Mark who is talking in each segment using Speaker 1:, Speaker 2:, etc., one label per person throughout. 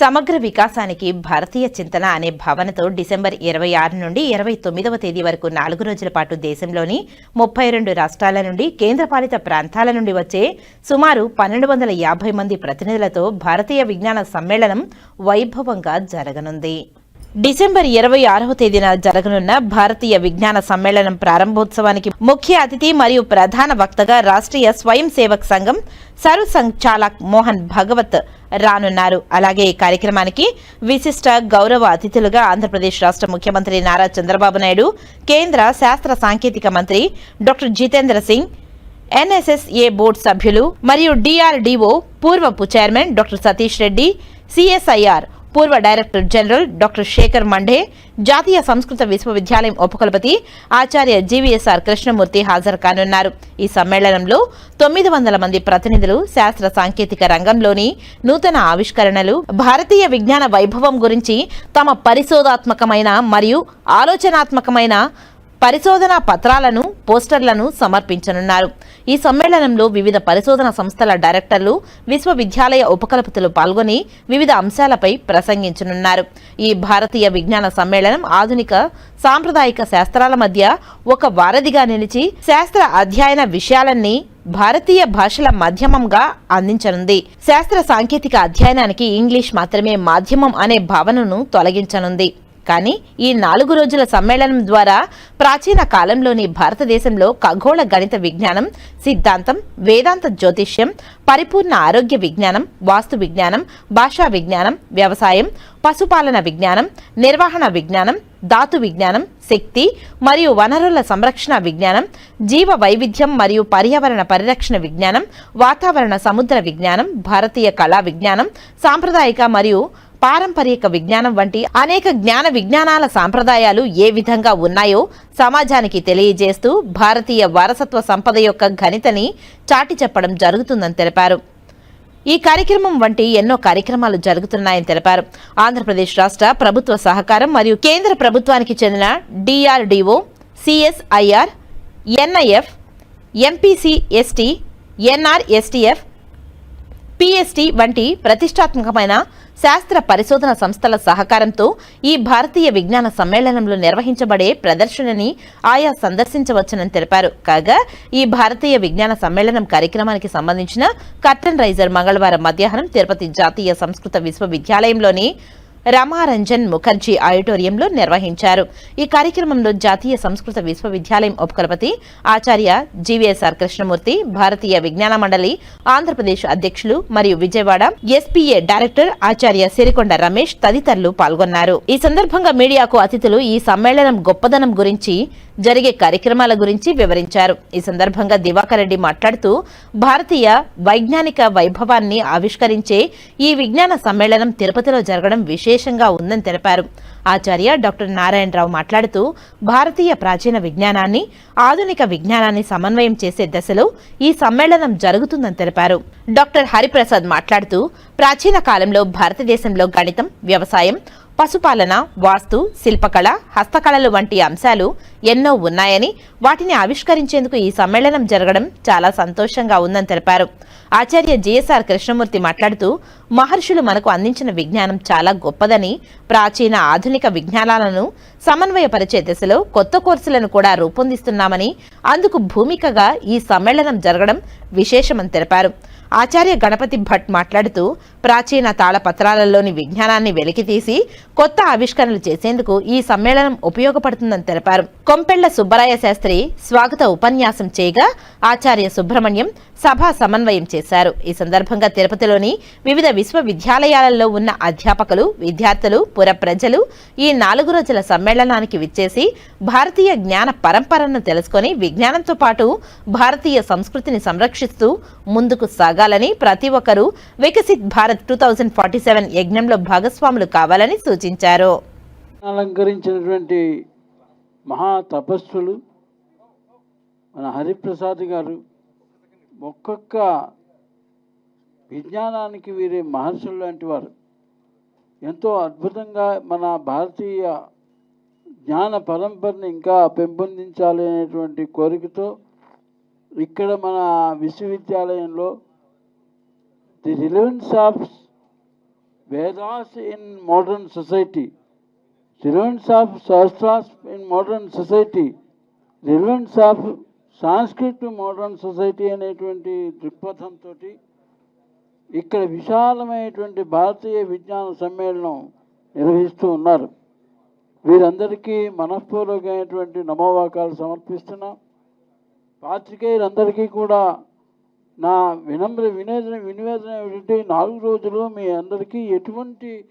Speaker 1: సమగ్ర వికాసానికి భారతీయ చింతన అనే భావనతో డిసెంబర్ ఇరవై ఆరు నుండి ఇరవై తొమ్మిదవ తేదీ వరకు నాలుగు రోజుల పాటు దేశంలోని ముప్పై రెండు రాష్ట్రాల నుండి కేంద్రపాలిత ప్రాంతాల నుండి వచ్చే సుమారు పన్నెండు వందల యాభై మంది ప్రతినిధులతో భారతీయ విజ్ఞాన సమ్మేళనం వైభవంగా జరగనుంది. డిసెంబర్ ఇరవై ఆరవ తేదీన జరగనున్న భారతీయ విజ్ఞాన సమ్మేళనం ప్రారంభోత్సవానికి ముఖ్య అతిథి మరియు ప్రధాన వక్తగా రాష్ట్రీయ స్వయం సేవక్ సంఘం సర్వ చాలక్ మోహన్ భగవత్ రానున్నారు. అలాగే ఈ కార్యక్రమానికి విశిష్ట గౌరవ అతిథులుగా ఆంధ్రప్రదేశ్ రాష్ట్ర ముఖ్యమంత్రి నారా చంద్రబాబు నాయుడు కేంద్ర శాస్త్ర సాంకేతిక మంత్రి doctor Jitendra Singh NSSA board సభ్యులు మరియు డిఆర్డీఓ పూర్వపు chairman doctor Satish Reddy CSIR పూర్వ director general doctor Shekhar Mande జాతీయ సంస్కృత విశ్వవిద్యాలయం ఉపకులపతి ఆచార్య జీవీఎస్ఆర్ కృష్ణమూర్తి హాజరు కానున్నారు. ఈ సమ్మేళనంలో తొమ్మిది వందల మంది ప్రతినిధులు శాస్త్ర సాంకేతిక రంగంలోని నూతన ఆవిష్కరణలు భారతీయ విజ్ఞాన వైభవం గురించి తమ పరిశోధాత్మకమైన మరియు ఆలోచనాత్మకమైన పరిశోధన పత్రాలను పోస్టర్లను సమర్పించనున్నారు. ఈ సమ్మేళనంలో వివిధ పరిశోధన సంస్థల డైరెక్టర్లు విశ్వవిద్యాలయ ఉపకులపతులు పాల్గొని వివిధ అంశాలపై ప్రసంగించనున్నారు. ఈ భారతీయ విజ్ఞాన సమ్మేళనం ఆధునిక సాంప్రదాయిక శాస్త్రాల మధ్య ఒక వారధిగా నిలిచి శాస్త్ర అధ్యయన విషయాలన్నీ భారతీయ భాషల మాధ్యమంగా అందించనుంది. శాస్త్ర సాంకేతిక అధ్యయనానికి ఇంగ్లీష్ మాత్రమే మాధ్యమం అనే భావనను తొలగించనుంది. కానీ ఈ నాలుగు రోజుల సమ్మేళనం ద్వారా ప్రాచీన కాలంలోని భారతదేశంలో ఖగోళ గణిత విజ్ఞానం సిద్ధాంతం వేదాంత జ్యోతిష్యం పరిపూర్ణ ఆరోగ్య విజ్ఞానం వాస్తు విజ్ఞానం భాషా విజ్ఞానం వ్యవసాయం పశుపాలన విజ్ఞానం నిర్వహణ విజ్ఞానం ధాతు విజ్ఞానం శక్తి మరియు వనరుల సంరక్షణ విజ్ఞానం జీవ వైవిధ్యం మరియు పర్యావరణ పరిరక్షణ విజ్ఞానం వాతావరణ సముద్ర విజ్ఞానం భారతీయ కళా విజ్ఞానం సాంప్రదాయిక మరియు పారంపరిక విజ్ఞానం వంటి అనేక జ్ఞాన విజ్ఞానాల సాంప్రదాయాలు ఏ విధంగా ఉన్నాయో సమాజానికి తెలియజేస్తూ భారతీయ వారసత్వ సంపద యొక్క ఘనితని చాటి చెప్పడం జరుగుతుందని తెలిపారు. ఈ కార్యక్రమం వంటి ఎన్నో కార్యక్రమాలు జరుగుతున్నాయని తెలిపారు. ఆంధ్రప్రదేశ్ రాష్ట్ర ప్రభుత్వ సహకారం మరియు కేంద్ర ప్రభుత్వానికి చెందిన DRDO CSIR NIF MPCST NRSTF PST వంటి ప్రతిష్టాత్మకమైన శాస్త్ర పరిశోధన సంస్థల సహకారంతో ఈ భారతీయ విజ్ఞాన సమ్మేళనంలో నిర్వహించబడే ప్రదర్శనని ఆయా సందర్శించవచ్చునని తెలిపారు. కాగా ఈ భారతీయ విజ్ఞాన సమ్మేళనం కార్యక్రమానికి సంబంధించిన కర్టన్ రైజర్ మంగళవారం మధ్యాహ్నం తిరుపతి జాతీయ సంస్కృత విశ్వవిద్యాలయంలోని రమారంజన్ ముఖర్జీ ఆడిటోరియంలో నిర్వహించారు. ఈ కార్యక్రమంలో జాతీయ సంస్కృత విశ్వవిద్యాలయం ఉపకులపతి ఆచార్య జీవీఎస్ఆర్ కృష్ణమూర్తి భారతీయ విజ్ఞాన మండలి ఆంధ్రప్రదేశ్ అధ్యక్షులు మరియు విజయవాడ ఎస్పీఏ డైరెక్టర్ ఆచార్య సిరికొండ రమేష్ తదితరులు పాల్గొన్నారు. ఈ సందర్భంగా మీడియాకు అతిథులు ఈ సమ్మేళనం గొప్పదనం గురించి జరిగే కార్యక్రమాల గురించి వివరించారు. ఈ సందర్భంగా దివాకర్ రెడ్డి మాట్లాడుతూ భారతీయ వైజ్ఞానిక వైభవాన్ని ఆవిష్కరించే ఈ విజ్ఞాన సమ్మేళనం తిరుపతిలో జరగడం విశేషంగా ఉందని తెలిపారు. ఆచార్య డాక్టర్ నారాయణరావు మాట్లాడుతూ భారతీయ ప్రాచీన విజ్ఞానాన్ని ఆధునిక విజ్ఞానాన్ని సమన్వయం చేసే దశలో ఈ సమ్మేళనం జరుగుతుందని తెలిపారు. డాక్టర్ హరిప్రసాద్ మాట్లాడుతూ ప్రాచీన కాలంలో భారతదేశంలో గణితం వ్యవసాయం పశుపాలన వాస్తు శిల్పకళ హస్తకళలు వంటి అంశాలు ఎన్నో ఉన్నాయని వాటిని ఆవిష్కరించేందుకు ఈ సమ్మేళనం జరగడం చాలా సంతోషంగా ఉందని తెలిపారు. ఆచార్య జిఎస్ఆర్ కృష్ణమూర్తి మాట్లాడుతూ మహర్షులు మనకు అందించిన విజ్ఞానం చాలా గొప్పదని ప్రాచీన ఆధునిక విజ్ఞానాలను సమన్వయపరిచే దిశలో కొత్త కోర్సులను కూడా రూపొందిస్తున్నామని అందుకు భూమికగా ఈ సమ్మేళనం జరగడం విశేషమని తెలిపారు. ఆచార్య గణపతి భట్ మాట్లాడుతూ ప్రాచీన తాళపత్రాలలోని విజ్ఞానాన్ని వెలికితీసి కొత్త ఆవిష్కరణలు చేసేందుకు ఈ సమ్మేళనం ఉపయోగపడుతుందని తెలిపారు. కొంపెళ్ళ సుబ్బరాయ శాస్త్రి స్వాగత ఉపన్యాసం చేయగా ఆచార్య సుబ్రహ్మణ్యం సభా సమన్వయం చేశారు. ఈ సందర్భంగా తిరుపతిలోని వివిధ విశ్వవిద్యాలయాలలో ఉన్న అధ్యాపకులు విద్యార్థులు పుర ప్రజలు ఈ నాలుగు రోజుల సమ్మేళనానికి విచ్చేసి భారతీయ జ్ఞాన పరంపరను తెలుసుకొని విజ్ఞానంతో పాటు భారతీయ సంస్కృతిని సంరక్షిస్తూ ముందుకు సాగాలని ప్రతి ఒక్కరూ Viksit Bharat two thousand forty seven యజ్ఞంలో భాగస్వాములు కావాలని సూచించారు.
Speaker 2: అలంకరించినటువంటి మహా తపస్సులు మన హరిప్రసాద్ గారు ఒక్కొక్క విజ్ఞానానికి వీరే మహర్షులు లాంటి వారు. ఎంతో అద్భుతంగా మన భారతీయ జ్ఞాన పరంపరని ఇంకా పెంపొందించాలి అనేటువంటి కోరికతో ఇక్కడ మన విశ్వవిద్యాలయంలో the relevance of Vedas in modern society relevance of Shastras in modern society relevance of Sanskriti modern society అనేటువంటి దృక్పథంతో ఇక్కడ విశాలమైనటువంటి భారతీయ విజ్ఞాన సమ్మేళనం నిర్వహిస్తూ ఉన్నారు. వీరందరికీ మనఃపూర్వకమైనటువంటి నమోవాకాలు సమర్పిస్తున్నాం. పాత్రికేయులందరికీ కూడా నా వినమ్ర వినేదన వినివేదన ఏమిటంటే నాలుగు రోజులు మీ అందరికీ ఎటువంటి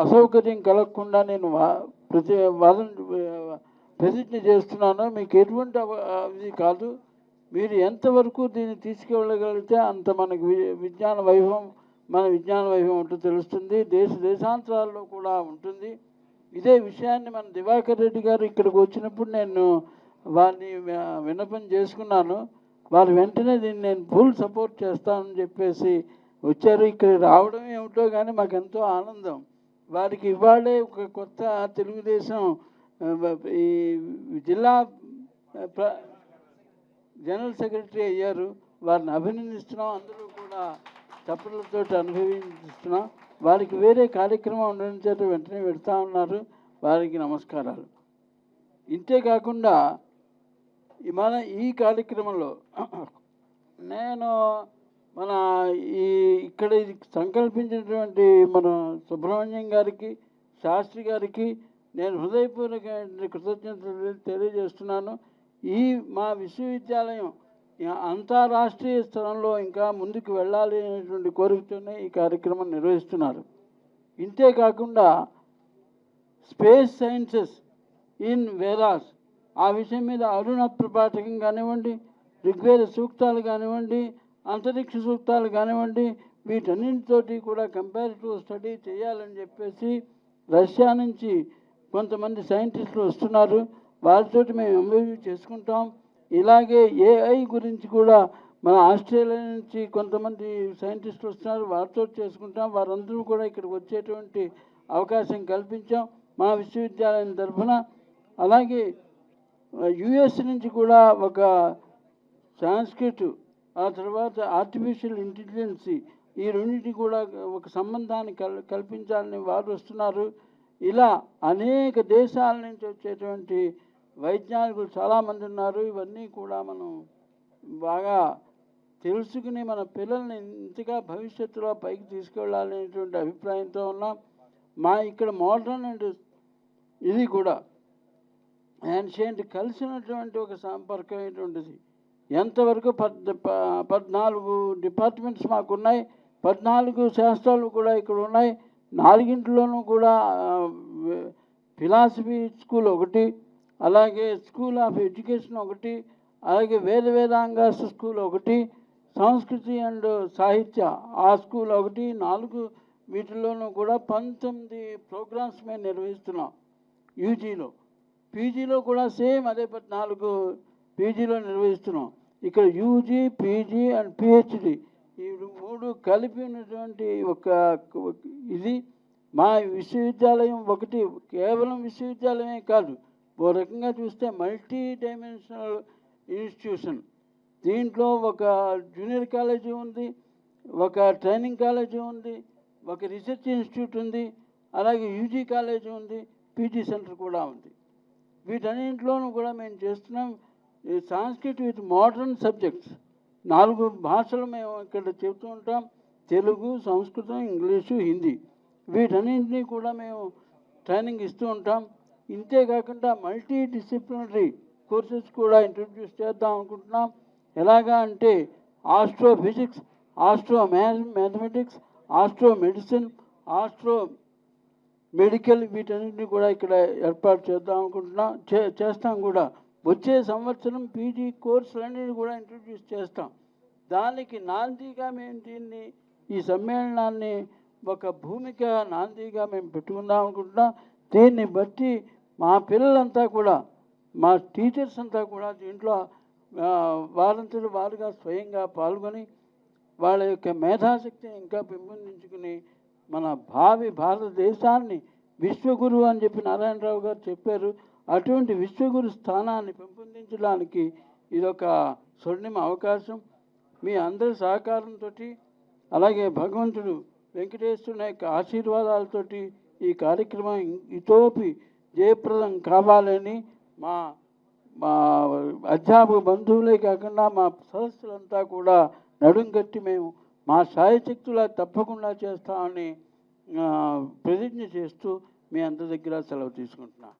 Speaker 2: అసౌకర్యం కలగకుండా నేను వా- ప్రతి వాదన ప్రతిజ్ఞ చేస్తున్నాను. మీకు ఎటువంటి అవ- ఇది కాదు. మీరు ఎంతవరకు దీన్ని తీసుకెళ్ళగలిగితే అంత మనకి వి- విజ్ఞాన వైభవం మన విజ్ఞాన వైభవం ఉంటూ తెలుస్తుంది. దేశ దేశాంతరాల్లో కూడా ఉంటుంది. ఇదే విషయాన్ని మన దివాకర్ రెడ్డి గారు ఇక్కడికి వచ్చినప్పుడు నేను వారిని విన్నపం చేసుకున్నాను. వారు వెంటనే దీన్ని నేను ఫుల్ సపోర్ట్ చేస్తానని చెప్పేసి వచ్చారు. ఇక్కడ రావడం ఏమిటో కానీ మాకు ఎంతో ఆనందం. వారికి ఇవాళే ఒక కొత్త తెలుగుదేశం ఈ జిల్లా ప్ర జనరల్ సెక్రటరీ అయ్యారు. వారిని అభినందిస్తున్నాం. అందరూ కూడా చప్పట్లతో అనుభవిస్తున్నాం. వారికి వేరే కార్యక్రమం ఉండడం చేత వెంటనే పెడతా ఉన్నారు. వారికి నమస్కారాలు. ఇంతే కాకుండా మన ఈ కార్యక్రమంలో నేను మన ఈ ఇక్కడ ఇది సంకల్పించినటువంటి మన సుబ్రహ్మణ్యం గారికి శాస్త్రి గారికి నేను హృదయపూర్వక కృతజ్ఞతలు తెలియజేస్తున్నాను. ఈ మా విశ్వవిద్యాలయం అంతరాష్ట్రీయ స్థలంలో ఇంకా ముందుకు వెళ్ళాలి అనేటువంటి కోరికతోనే ఈ కార్యక్రమం నిర్వహిస్తున్నారు. ఇంతే కాకుండా స్పేస్ సైన్సెస్ ఇన్ వేదాస్ ఆ విషయం మీద అరుణ ప్రపాఠకం కానివ్వండి ఋగ్వేద సూక్తాలు కానివ్వండి అంతరిక్ష సూక్తాలు కానివ్వండి వీటన్నింటితోటి కూడా కంపారిటివ్ స్టడీ చేయాలని చెప్పేసి రష్యా నుంచి కొంతమంది సైంటిస్టులు వస్తున్నారు. వారితోటి మేము ఎంబీబీ చేసుకుంటాం. ఇలాగే ఏఐ గురించి కూడా మన ఆస్ట్రేలియా నుంచి కొంతమంది సైంటిస్టులు వస్తున్నారు. వారితో చేసుకుంటాం. వారందరూ కూడా ఇక్కడికి వచ్చేటువంటి అవకాశం కల్పించాం. మా విశ్వవిద్యాలయం తరఫున. అలాగే యుఎస్ నుంచి కూడా ఒక సాంస్క్రిట్ ఆ తర్వాత ఆర్టిఫిషియల్ ఇంటెలిజెన్సీ ఈ రెండింటిని కూడా ఒక సంబంధాన్ని కల్ కల్పించాలని వారు వస్తున్నారు. ఇలా అనేక దేశాల నుంచి వచ్చేటువంటి వైజ్ఞానికులు చాలామంది ఉన్నారు. ఇవన్నీ కూడా మనం బాగా తెలుసుకుని మన పిల్లల్ని ఇంతగా భవిష్యత్తులో పైకి తీసుకెళ్ళాలనేటువంటి అభిప్రాయంతో ఉన్నాం. మా ఇక్కడ మోడర్న్ అండ్ ఇది కూడా యాన్షియంట్ కలిసినటువంటి ఒక సంపర్కం ఏంటువంటిది ఎంతవరకు పద్ ప- పద్నాలుగు డిపార్ట్మెంట్స్ మాకు ఉన్నాయి పద్నాలుగు శాస్త్రాలు కూడా ఇక్కడ ఉన్నాయి నాలుగింటిలోనూ కూడా ఫిలాసఫీ స్కూల్ ఒకటి అలాగే స్కూల్ ఆఫ్ ఎడ్యుకేషన్ ఒకటి అలాగే వేద వేదాంగాస్ స్కూల్ ఒకటి సంస్కృతి అండ్ సాహిత్య ఆ స్కూల్ ఒకటి నాలుగు వీటిల్లోనూ కూడా పంతొమ్మిది ప్రోగ్రామ్స్ మేము నిర్వహిస్తున్నాం యూజీలో. పీజీలో కూడా సేమ్ అదే పద్నాలుగు పీజీలో నిర్వహిస్తున్నాం. ఇక్కడ యూజీ పీజీ అండ్ పిహెచ్డి ఈ మూడు కలిపి ఉన్నటువంటి ఒక ఇది. మా విశ్వవిద్యాలయం ఒకటి కేవలం విశ్వవిద్యాలయమే కాదు ఓ రకంగా చూస్తే మల్టీ డైమెన్షనల్ ఇన్స్టిట్యూషన్. దీంట్లో ఒక జూనియర్ కాలేజీ ఉంది ఒక ట్రైనింగ్ కాలేజీ ఉంది ఒక రీసెర్చ్ ఇన్స్టిట్యూట్ ఉంది అలాగే యూజీ కాలేజీ ఉంది పీజీ సెంటర్ కూడా ఉంది. వీటన్నింటిలోనూ కూడా మేము చేస్తున్నాం సాంస్క్రిట్ విత్ మోడర్న్ సబ్జెక్ట్స్. నాలుగు భాషలు మేము ఇక్కడ చెబుతూ ఉంటాం తెలుగు సంస్కృతం ఇంగ్లీషు హిందీ. వీటన్నింటినీ కూడా మేము ట్రైనింగ్ ఇస్తూ ఉంటాం. ఇంతే కాకుండా మల్టీ డిసిప్లినరీ కోర్సెస్ కూడా ఇంట్రడ్యూస్ చేద్దాం అనుకుంటున్నాం. ఎలాగా అంటే astrophysics astro mathematics astro medicine astro medical వీటన్నిటిని కూడా ఇక్కడ ఏర్పాటు చేద్దాం అనుకుంటున్నాం. చే చేస్తాం కూడా. వచ్చే సంవత్సరం పీజీ కోర్సులన్నిటి కూడా ఇంట్రడ్యూస్ చేస్తాం. దానికి నాందిగా మేము దీన్ని ఈ సమ్మేళనాన్ని ఒక భూమిక నాందిగా మేము పెట్టుకుందాం అనుకుంటున్నాం. దీన్ని బట్టి మా పిల్లలంతా కూడా మా టీచర్స్ అంతా కూడా దీంట్లో ఆ, వారంతలు వారుగా స్వయంగా పాల్గొని వాళ్ళ యొక్క మేధాశక్తిని ఇంకా పెంపొందించుకుని మన భావి భారతదేశాన్ని విశ్వగురు అని చెప్పి నారాయణరావు గారు చెప్పారు. అటువంటి విశ్వగురు స్థానాన్ని పెంపొందించడానికి ఇదొక స్వర్ణిమ అవకాశం. మీ అందరి సహకారంతో అలాగే భగవంతుడు వెంకటేశ్వరుని యొక్క ఆశీర్వాదాలతోటి ఈ కార్యక్రమం ఇతోపి జయప్రదం కావాలని మా మా అధ్యాపక బంధువులే కాకుండా మా సదస్సులంతా కూడా నడుం కట్టి మేము మా సాయశక్తులా తప్పకుండా చేస్తామని ప్రతిజ్ఞ చేస్తూ మీ అందరి దగ్గర సెలవు తీసుకుంటున్నాను.